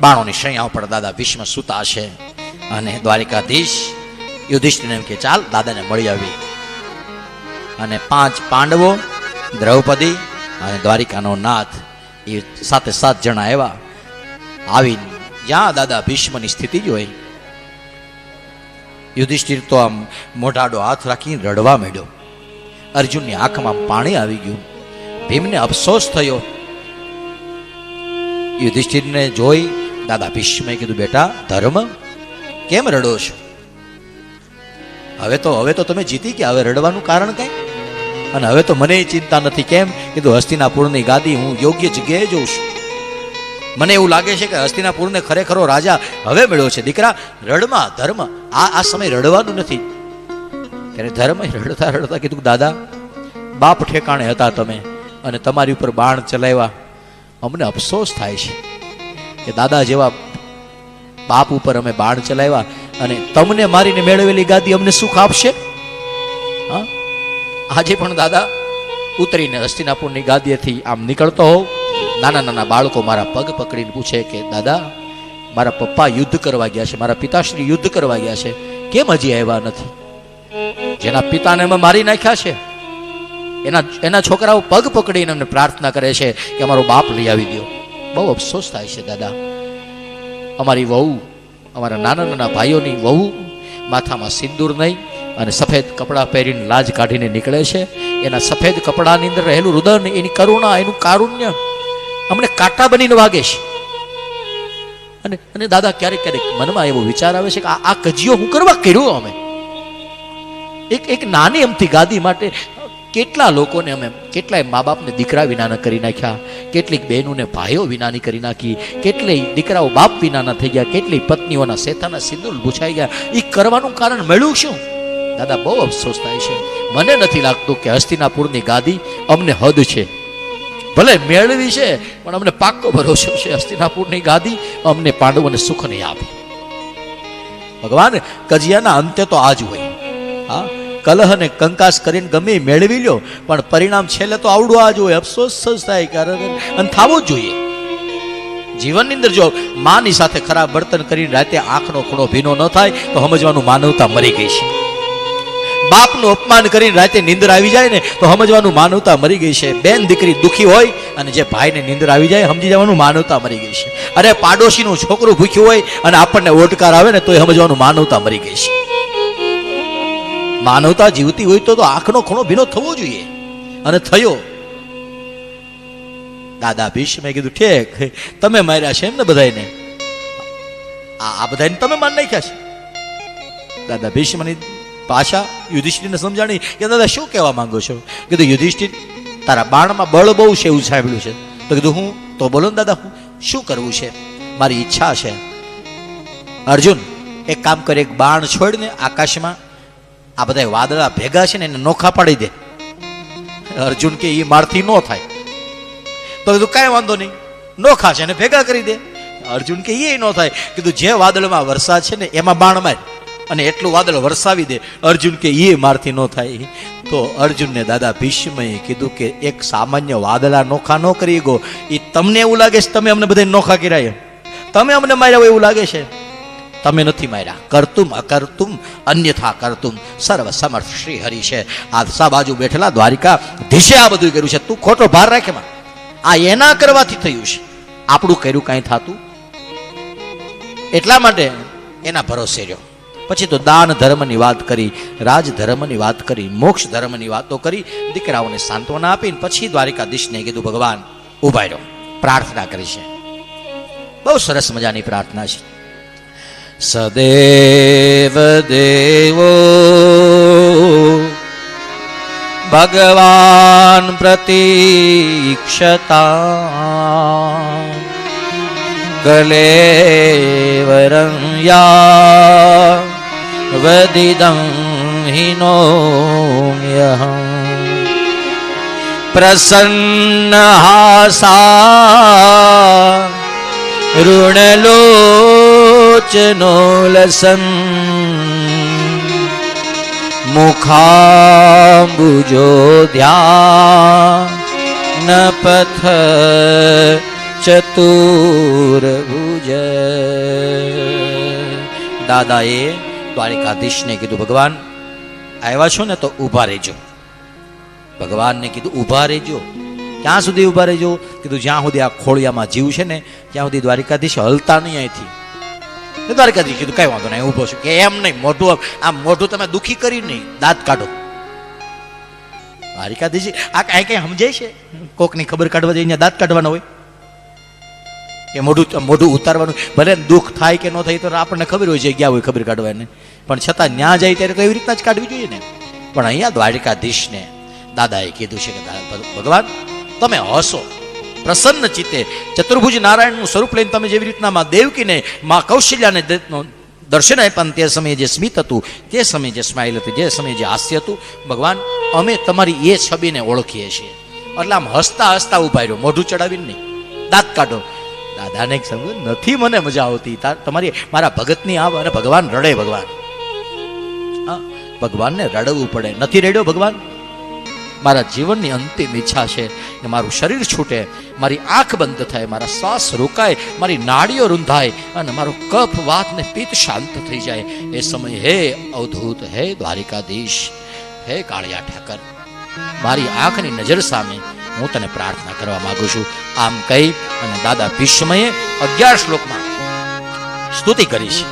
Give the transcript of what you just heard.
બાણોની શૈયા ઉપર દાદા ભીષ્મ સૂતા છે અને દ્વારિકાધીશ યુધિષ્ઠિરને એમ કે, ચાલ, દાદાને મળી આવી. અને પાંચ પાંડવો, દ્રૌપદી અને દ્વારિકાનો નાથ એ સાથે સાત જણા એવા આવી જ્યાં દાદા ભીષ્મની સ્થિતિ જોઈ. યુધિષ્ઠિર તો આમ મોઢાડો હાથ રાખીને રડવા માંડ્યો. અર્જુનની આંખમાં પાણી આવી ગયું. ભીમને અફસોસ થયો. યુધિષ્ઠિરને જોઈ દાદા, ભીષ્મે કીધું, બેટા, ધર્મ કેમ રડો છો? હવે તો હવે તો તમે જીતી ગયા, હવે રડવાનું કારણ કઈ? અને હવે તો મને ચિંતા નથી, કેમ? કીધું, હસ્તિનાપુરની ગાદી હું યોગ્ય જગ્યાએ જોઉં છું. મને એવું લાગે છે કે હસ્તિનાપુરને ખરેખરો રાજા હવે મળ્યો છે. દીકરા, રડમાં, ધર્મ, આ આ સમય રડવાનું નથી. ત્યારે ધર્મ રડતા રડતા કીધું, દાદા, બાપ ઠેકાણે હતા તમે અને તમારી ઉપર બાણ ચલાવ્યા. અમને અફસોસ થાય છે. કે દાદા જેવા બાપ ઉપર અમે બાણ ચલાવ્યા અને તમને મારીને મેળવેલી ગાદી અમને સુખ આપશે? હા? આજે પણ દાદા ઉતરીને હસ્તિનાપુરની ગાદીએથી આમ નીકળતો હોઉં. નાના નાના બાળકો મારા પગ પકડીને પૂછે કે, દાદા, મારા પપ્પા યુદ્ધ કરવા ગયા છે, મારા પિતાશ્રી યુદ્ધ કરવા ગયા છે. કેમ હજી આવ્યા નથી? જેના પિતાને અમે મારી નાખ્યા છે. એના એના છોકરાઓ પગ પકડીને અમને પ્રાર્થના કરે છે કે અમારો બાપ લઈ આવી દો બહુ અફસોસ થાય છે, દાદા. અમારી વહુ, અમારા નાના નાના ભાઈઓની વહુ માથામાં સિંદૂર નહીં અને સફેદ કપડાં પહેરીને લાજ કાઢીને નીકળે છે. એના સફેદ કપડાની અંદર રહેલું રુદન, એની કરુણા, એનું કારુણ્ય અમને કાંટા બનીને વાગે છે. અને અને દાદા, ક્યારેક ક્યારેક મનમાં એવો વિચાર આવે છે કે આ કજીઓ હું કરવા કર્યો અમે? એક એક નાની અમથી ગાદી માટે કેટલા લોકોને અમે કેટલાય મા બાપને દીકરા વિનાના કરી નાખ્યા, કેટલીક બહેનોને ભાઈઓ વિનાની કરી નાખી કેટલી દીકરાઓ બાપ વિનાના થઈ ગયા કેટલી પત્નીઓના શેતાના સિંદૂર ભૂછાઈ ગયા. એ કરવાનું કારણ મળ્યું શું? દાદા, બહુ અફસોસ થાય છે. મને નથી લાગતું કે હસ્તિનાપુરની ગાદી અમને હદ છે. ભલે મેળવી છે, પણ અમને પાક્કો ભરોસો છે હસ્તિનાપુરની ગાદી અમને પાંડવોને સુખ નહીં આપે. ભગવાન, કજિયાના અંતે તો આ જ હોય. હા? કલહ અને કંકાસ કરીને ગમે મેળવી લ્યો, પણ પરિણામ છેલ્લે તો આવડું આ જ હોય, અફસોસ જ થાય કારણ અને થવું જ જોઈએ. જીવનની અંદર જો માની સાથે ખરાબ વર્તન કરીને રાતે આંખનો ખૂણો ભીનો ન થાય, તો સમજવાનું માનવતા મરી ગઈ છે. બાપનું અપમાન કરીને રાતે નિંદર આવી જાય ને, તો સમજવાનું માનવતા મરી ગઈ છે. બેન દીકરી દુખી હોય અને જે ભાઈને નિંદર આવી જાય, સમજી જવાનું માનવતા મરી ગઈ છે. અરે, પાડોશીનું છોકરું ભૂખ્યું હોય અને આપણને ઓટકાર આવે ને, તો એ સમજવાનું માનવતા મરી ગઈ છે. માનવતા જીવતી હોય તો તો આંખનો ખૂણો ભીનો થવો જોઈએ. અને થયો. દાદા ભીષ્મે કીધું, ઠેક, તમે માર્યા છે એમ ને બધાને આ આ બધાને તમે માન નાખ્યા છે. દાદા ભીષ્મની પાછા યુધિષ્ઠિરને સમજાણી કે, દાદા, શું કહેવા માંગો છો? કીધું, યુધિષ્ઠિર, તારા બાણમાં બળ બહુ છે એવું સાંભળ્યું છે. તો કીધું, હું? તો બોલો ને દાદા, હું શું કરવું છે? મારી ઈચ્છા છે. અર્જુન, એક કામ કરે, એક બાણ છોડીને આકાશમાં આ બધા વાદળા ભેગા છે ને એને નોખા પાડી દે. અર્જુન કે એ મારથી ન થાય. તો કીધું, કાંઈ વાંધો નહીં, નોખા છે એને ભેગા કરી દે. અર્જુન કે એ ન થાય. કીધું, જે વાદળમાં વરસાદ છે ને એમાં બાણ માર અને એટલું વાદળ વરસાવી દે. અર્જુન કે એ મારથી ન થાય. તો અર્જુનને દાદા ભીષ્મએ કીધું કે, એક સામાન્ય વાદળા નોખા ન કરી ગો. એ તમને એવું લાગે છે તમે અમને બધા નોખા કર્યા તમે અમને માર્યા એવું લાગે છે? તમે નથી માર્યા. કરતુમ, અકર્તુમ, અન્યથા કરતુમ. સર્વ સમર્થ શ્રી હરિ છે. આ સા બાજુ બેઠેલા દ્વારિકા, ધીશે આ બધું કર્યું છે. તું ખોટો ભાર રાખે માં આ એના કરવાથી થયું છે. આપણું કર્યું કાંઈ થતું? એટલા માટે એના ભરોસે રહ્યો. પછી તો દાન ધર્મની વાત કરી, રાજ ધર્મની વાત કરી, મોક્ષ ધર્મની વાતો કરી, દીકરાઓને સાંત્વના આપીને પછી દ્વારિકાધીશને કીધું, ભગવાન ઊભા રહ્યો પ્રાર્થના કરી છે. બહુ સરસ મજાની પ્રાર્થના છે. સદેવ દેવો ભગવાન પ્રતીક્ષતા કલેવરયા વદિદં હાસા પ્રસન્નહાસા વચનો લસન. મુખાબુજો મુખાંબુજો ધ્યાન પથ ચતુર્ભુજ દાદાએ દ્વારિકાધીશને કીધું, ભગવાન, આવ્યા છો ને તો ઊભા રહેજો. ભગવાનને કીધું, ઊભા રહેજો. ક્યાં સુધી ઊભા રહેજો? કીધું, જ્યાં સુધી આ ખોળિયામાં જીવ છે ને, ત્યાં સુધી દ્વારિકાધીશ હલતા નહીં અહીંથી. તો દ્વારકાધીશ કીધું, કઈ વાંધો નહીં ઊભો છું. કે એમ નહીં, મોઢું આ મોઢું તમે દુખી કરી નહીં, દાંત કાઢો. દ્વારિકાધીશ આ કાંઈ કઈ સમજાય છે? કોકની ખબર કાઢવા જઈને દાંત કાઢવાનો હોય. કે મોઢું મોઢું ઉતારવાનું, ભલે દુઃખ થાય કે ન થાય તો આપણને ખબર હોય છે, ગયા હોય ખબર કાઢવાની પણ છતાં ન્યા જાય ત્યારે તો એવી રીતના જ કાઢવી જોઈએ ને. પણ અહીંયા દ્વારિકાધીશને દાદાએ કીધું છે કે, ભગવાન, તમે હસો. પ્રસન્ન ચિત્તે ચતુર્ભુજ નારાયણનું સ્વરૂપ લઈને તમે જેવી રીતના માં દેવકીને માં કૌશલ્યાને દર્શન આપ્યા તે સમયે જે સ્મિત હતું, તે સમયે જે સ્માઇલ હતી, જે સમયે જે હાસ્ય હતું, ભગવાન, અમે તમારી એ છબીને ઓળખીએ છીએ. એટલે આમ હસતા હસતા ઊભા રહ્યો, મોઢું ચડાવીને નહીં, દાંત કાઢો. દાદાને સમજ, નથી મને મજા આવતી તમારી, મારા ભગતની આવ અને ભગવાન રડે ભગવાન. હા, ભગવાનને રડવું પડે. નથી રડ્યો ભગવાન? મારા જીવનની અંતિમ ઈચ્છા છે કે મારું શરીર છૂટે, મારી આંખ બંધ થાય, મારા શ્વાસ રોકાય, મારી નાડીઓ રૂંધાય અને મારો કફ વાત ને પિત્ત શાંત થઈ જાય. એ સમય હે અવધૂત, હે દ્વારિકાધીશ, હે કાળિયા ઠાકર, મારી આંખની નજર સામે હું તને પ્રાર્થના કરવા માંગુ છું. આમ કહી અને દાદા ભીષ્મએ અગિયાર શ્લોકમાં સ્તુતિ કરી છે.